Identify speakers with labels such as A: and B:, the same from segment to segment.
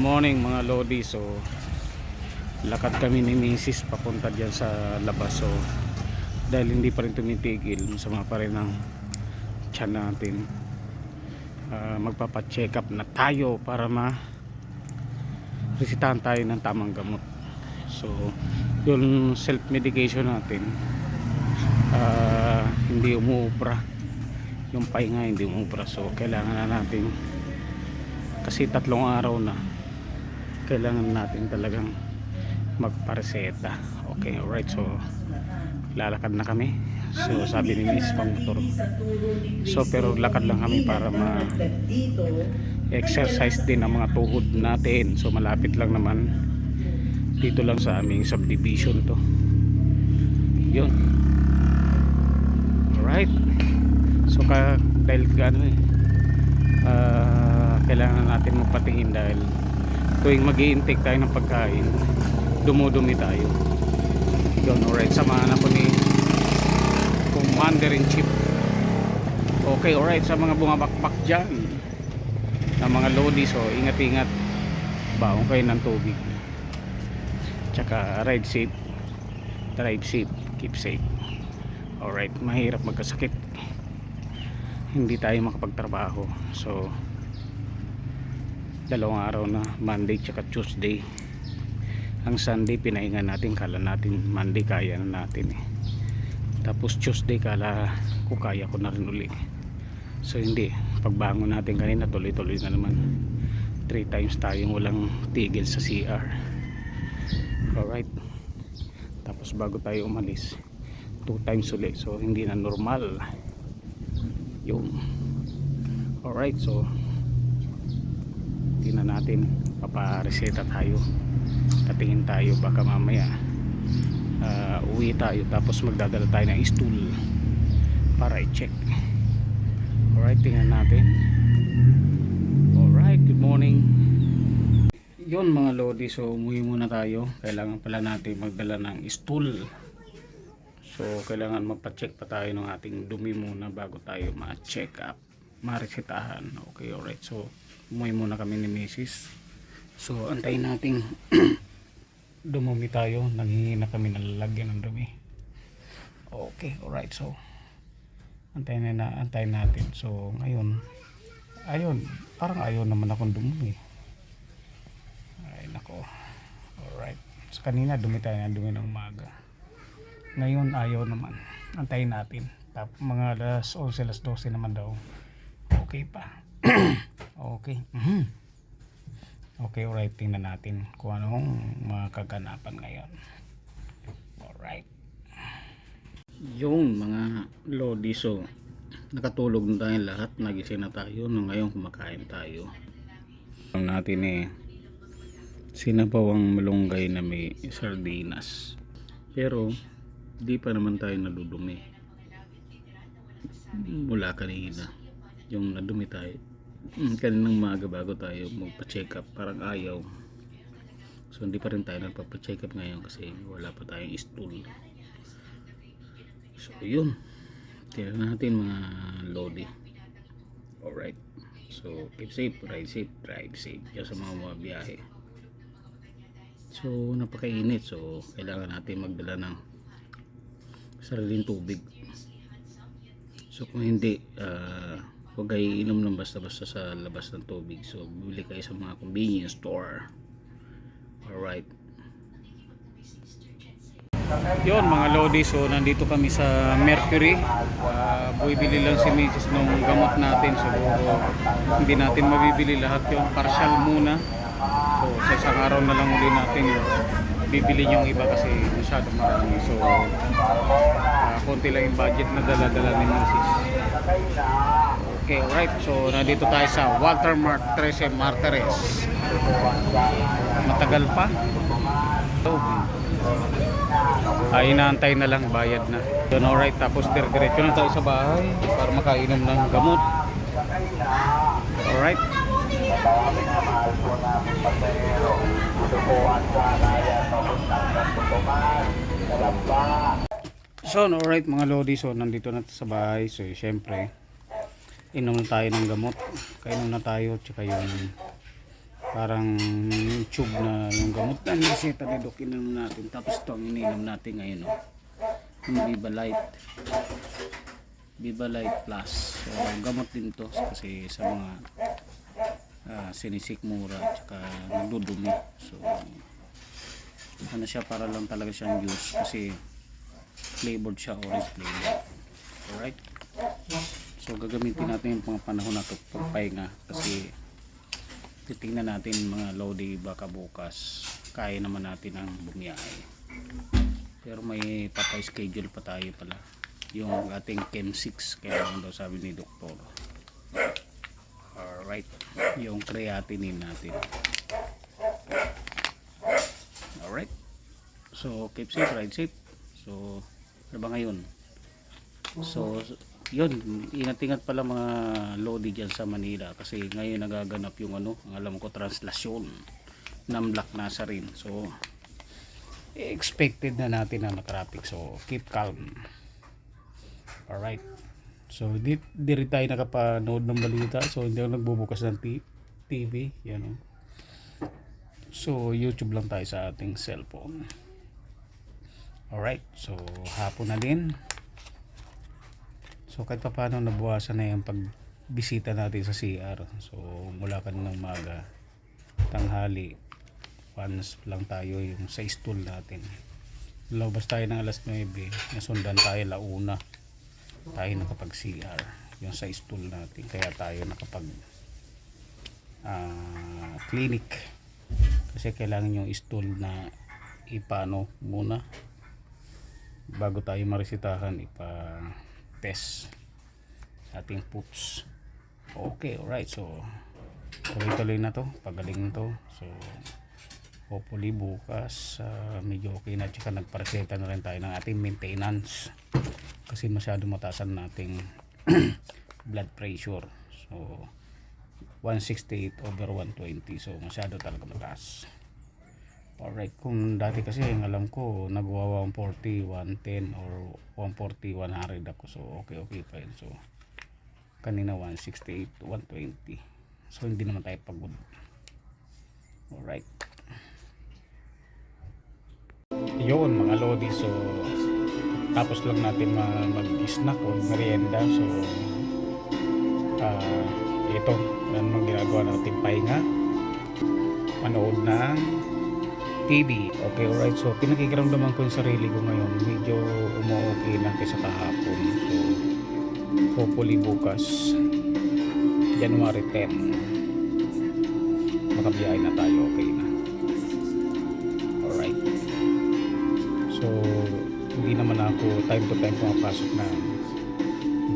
A: morning mga Lodi. So, lakad kami ni Mrs. papunta dyan sa labas. So, dahil hindi pa rin tumitigil, masama pa rin ang tiyan natin. Ah, magpapacheck up na tayo para ma resitahan tayo ng tamang gamot. So, yung self-medication natin, ah, hindi umuubra. Yung pahinga hindi umuubra. So, kailangan na natin kasi tatlong araw na kailangan natin talagang magpareseta. Okay alright so lalakad na kami. So sabi ni Miss pang motor so pero lakad lang kami para ma exercise din ang mga tuhod natin. So malapit lang naman dito lang sa aming subdivision to. Yun. Alright. So ka, dahil ano eh ah, kailangan natin magpatingin dahil tuwing mag intake tayo ng pagkain dumudumi tayo. Yun alright samahan ako ni Commander in Chief okay alright sa mga bumabakbak dyan ng mga lodi so ingat ingat baong kayo ng tubig. Tsaka ride safe. Drive safe. Keep safe. Alright mahirap magkasakit. Hindi tayo makapagtrabaho. So dalawang araw na Monday tsaka Tuesday. Ang Sunday pinahinga natin kala natin Monday kaya na natin eh. Tapos Tuesday kala ko kaya ko na rin uli. So hindi. Pagbangon natin kanina tuloy tuloy na naman. 3 times tayong walang tigil sa CR alright. Tapos bago tayo umalis 2 times uli. So hindi na normal yung alright so tingnan natin papareseta tayo. Tatingin tayo baka mamaya uh, uwi tayo tapos magdadala tayo ng stool para i-check. Alright tingnan natin. Alright good morning. Yun mga lodi so umuwi muna tayo. Kailangan pala natin magdala ng stool. So kailangan magpa-check pa tayo ng ating dumi muna bago tayo ma-check up maresetahan. Okay alright so umuwi muna kami ni Mrs. So, antayin natin dumumi tayo. Nanghingi na kami ng lalagyan ng dumi. Okay, alright. So, antayin na, antayin natin. So, ngayon, ayun, parang ayaw naman akong dumumi. Ay, nako. Alright. So, kanina dumi tayo ng dumi ng umaga. Ngayon, ayaw naman. Antayin natin. Tap, mga alas 11, alas 12 naman daw. Okay pa. okay. Mhm. Okay, alright. Tingnan natin kung anong mga kaganapan ngayon. Alright. Yung mga lodi so nakatulog na tayo lahat. Nagising na tayo. No, ngayon kumakain tayo. Ang natin eh sinabawang malunggay na may sardinas. Pero di pa naman tayo nadudumi. Mula kanina yung nadumi tayo mm, kaninang maaga bago tayo magpa-check up parang ayaw. So hindi pa rin tayo nagpapa-check up ngayon kasi wala pa tayong stool. So yun. Tingnan natin mga lodi. Alright. So keep safe ride safe drive safe. Dyan sa mga mga biyahe so napakainit. So kailangan natin magdala ng sariling tubig. So kung hindi ah huwag kayo inom ng basta-basta sa labas ng tubig. So bibili kayo sa mga convenience store. Alright. Yun mga lodi. So nandito kami sa Mercury. Uh, bumibili lang si Mrs. nung gamot natin. Siguro hindi natin mabibili lahat yung partial muna. So sa isang araw na lang uli natin bibili yung iba kasi masyado marami. So uh, konti lang yung budget na dala-dala ni Mrs. Okay, alright. So, nandito tayo sa Walter Mart 13 Martires. Matagal pa. Ay inaantay na lang, bayad na. Doon alright, tapos dire-diretso na tayo sa bahay para makainom ng gamot. Alright. So, alright mga lodi. So, nandito na sa bahay. So, syempre, inom na tayo ng gamot. Kainom na tayo tsaka yung parang tube na yung gamot na nisita ni Doc ininom natin. Tapos ito ang ininom natin ngayon oh. yung Viva Light. Viva Light Plus. So gamot din to kasi sa mga ah, sinisikmura at saka nagdudumi. So ano siya para lang talaga siyang juice kasi flavored siya orange flavor. Alright so gagamitin natin yung panahon na ito pagpahinga. Kasi titingnan natin mga lodi baka bukas kaya naman natin ang bumiyahe. Pero may patay schedule pa tayo pala. Yung ating Chem 6 kaya daw sabi ni doktor. Alright yung creatinine natin. Alright. So keep safe ride safe. So ano ba ngayon? So yun ingat-ingat pala mga lodi dyan sa Manila kasi ngayon nagaganap yung ano ang alam ko translasyon ng Black Nazarene. So expected na natin na traffic so keep calm. Alright. So di, di rin tayo nakapanood ng balita. So hindi ako nagbubukas ng TV yan o so YouTube lang tayo sa ating cellphone. Alright. So hapon na din So kahit pa paano nabawasan na yung pagbisita natin sa CR. So mula kanina umaga, tanghali, once lang tayo yung sa stool natin. Lumabas tayo ng alas 9, nasundan tayo launa. Tayo nakapag CR, yung sa stool natin. Kaya tayo nakapag ah, clinic. Kasi kailangan yung stool na ipano muna bago tayo maresitahan ipa test sa ating puts. Okay alright. So tuloy-tuloy na to. Pagaling to. So hopefully bukas ah, medyo okay na. Tsaka nagpareseta na rin tayo ng ating maintenance. Kasi masyado mataasan nating blood pressure. So 168 over 120 so masyado talaga mataas Alright, kung dati kasi ang alam ko nagwa 140, 110 or 140, 100 ako. So okay okay pa yun. So kanina 168, 120. So hindi naman tayo pagod. Alright. Yun mga lodi. So tapos lang natin ma- mag-snack o merienda. So ah ito, yan ang ginagawa natin pahinga. Manood ng TV. Okay, alright. So, pinakikiramdaman ko yung sarili ko ngayon. Medyo umu-okay na kaysa kahapon. So, hopefully bukas, January 10, makabiyahe na tayo. Okay na. Alright. So, hindi naman ako time to time pumapasok ng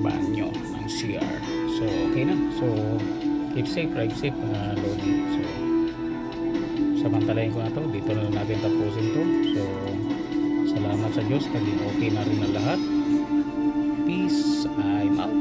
A: banyo ng CR. So, okay na. So, keep safe, drive safe mga lodi. So, samantalayin ko na to dito na lang natin tapusin to. So salamat sa Diyos naging okay na rin na lahat. Peace I'm out